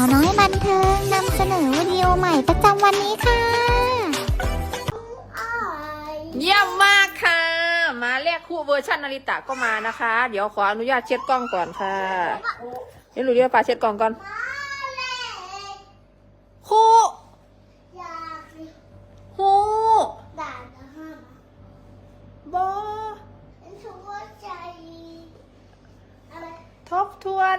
าวน้อยบันเทิงนำเสนอวิดีโอใหม่ประจำวันนี้ค่ะ เยี่ยมมากค่ะ มาแรกคู่เวอร์ชันนาริตะก็มานะคะ เดี๋ยวขออนุญาตเช็ดกล้องก่อนค่ะเดี๋ยวหนูเรียกป้าเช็ดกล้องก่อนคู่หูบอทบทวน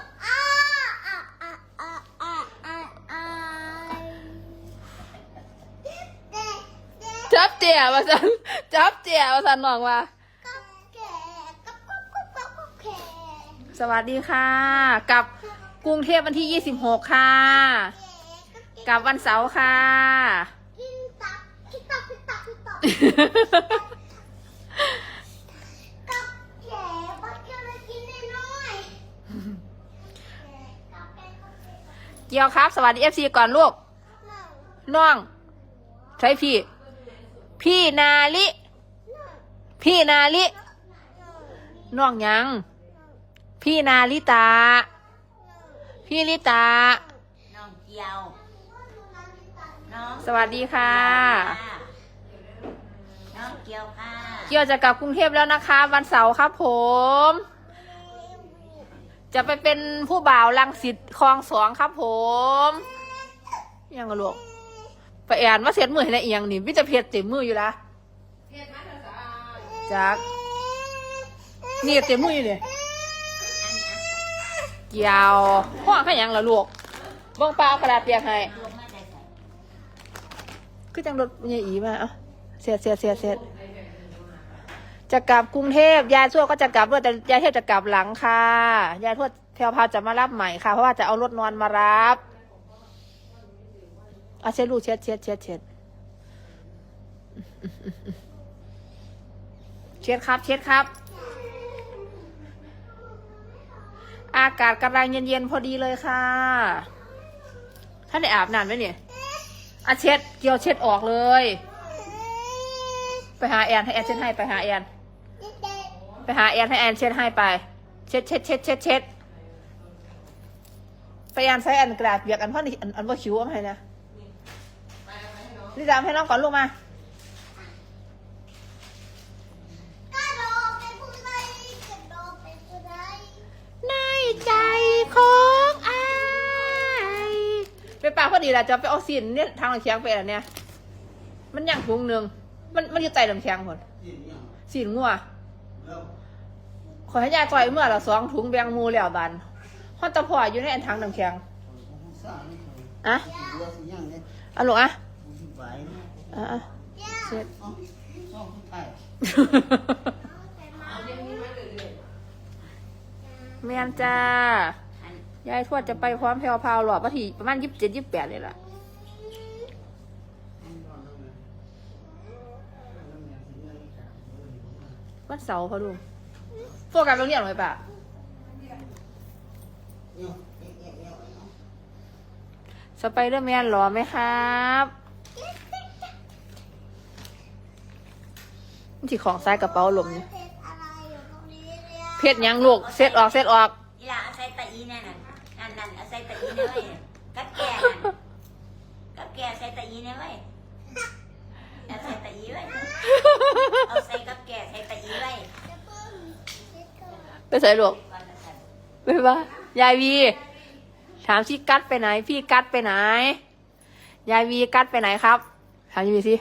เจียมาสันจับเจียมาสันน้องว่าสวัสดีค่ะ กับกรุงเทพวันที่ 26 ค่ะ กับวันเสาร์ค่ะกับกินตันเกอร์กินน้อยๆก็แก่ก็แก่เกียวครับ สวัสดีเอฟซีก่อนลูก น้อง ใช่พี่ พี่นาลิ พี่นาลิน้องยัง พี่นาลิตา พี่ลิตา น้องเกียวน้องสวัสดีค่ะ น้องเกียวค่ะ เกียวจะกลับกรุงเทพแล้วนะคะ วันเสาร์ครับผม จะไปเป็นผู้บ่าวลังสิตคลองสองครับผม ยังกะลูก ไปแอนมาเสียดมือให้ละเอียงนี่วิจะเพจเต็มมืออยู่ละจักนี่เต็มมืออยู่เนี่ยอันนี้อะเกี่ยวห้องขยังละลูกเบ้องเปล่ากระดาษเปียกให้รวมมาได้ใส่คือจังรถยายอีมาเอะเสียดเสียดเสียดเสียดจะกลับกรุงเทพยายทวดก็จะกลับด้วยแต่ยายเทพจะกลับหลังค่ะยายทวดแพรวพราวจะมารับใหม่ค่ะ เพราะว่าจะเอารถนอนมารับเอาเช็ดลูกเช็ดเช็ดเช็ดเช็ดเช็ดครับ เช็ดครับ อากาศกำลังเย็นๆพอดีเลยค่ะท่านได้อาบน้ำไหมเนี่ยอาเช็ดเกี่ยวเช็ดออกเลย ไปหาแอนให้แอนเช็ดให้ไปหาแอนไปหาแอนให้แอนเช็ดให้ไป เช็ดเช็ดเช็ดเช็ดเช็ดไปแอนใช้อันกระดาษเปียกอันพ่อนี่อันอันว่าคิ้วอามาให้นะ นี่จะเอาให้น้องก่อนลูกมาก็โดนเป็นผู้ใดก็โดนเป็นผู้ใดในใจของอายไปป่าพอดีแหละจะไปเอาสินเนี่ยทางหลังเคียงไปอันเนี้ยมันย่างถุงหนึ่งมันมันอยู่ใต้ลำเคียงคนสินงัวขอให้ยายต่อยเมื่อละสองถุงแบงหมูแล้วบันฮอดตะพออยู่ในอันถังน้ำแข็งอะเอาลูกอะอะอะเช็ดแมนจ้ายายทวดจะไปพร้อมแพรวพาวหรอปะทีประมาณยี่สิบเจ็ดยี่สิบแปดเลยล่ะวันเสาร์พอดูโฟกัสโรงเรียนไหมปะสไปเดอร์แมนหรอไหมครับ นี่ที่ของซ้ายกระเป๋าหลมนี่เศษอะไรอยู่ตรงนี้เนี่ยเพชรยังลูกเซ็ตออกเซ็ตออกอีหลาเอาใส่ตะอีแน่นั่นนั่นนั่นเอาใส่ตะอีแน่เว้ยกับแก่นั่นกับแก่ใส่ตะอีแน่เว้ยเอาใส่ตะอีไว้เอาใส่กับแก่ใส่ตะอีไว้จะเพิ่มเศษก่อนไปใส่ลูกก่อนละกันไปปะยายวี ถามที่กัดไปไหน พี่กัดไปไหน ยายวีกัดไปไหนครับ ถามยายวีสิ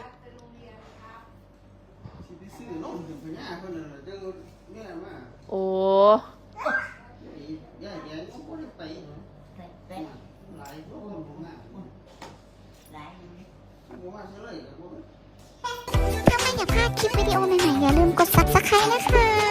สิไปซื้อนมถึง พญาคนนั้นน่ะจังแม่มาโอ้ย่าแย่ก็บ่ได้ไปเนาะหลายคนผมน่ะหลาบ่ว่าซะเลยก็บ่ ถ้าไม่อยากพลาดคลิปวิดีโอใหม่ๆอย่าลืมกด subscribe นะคะ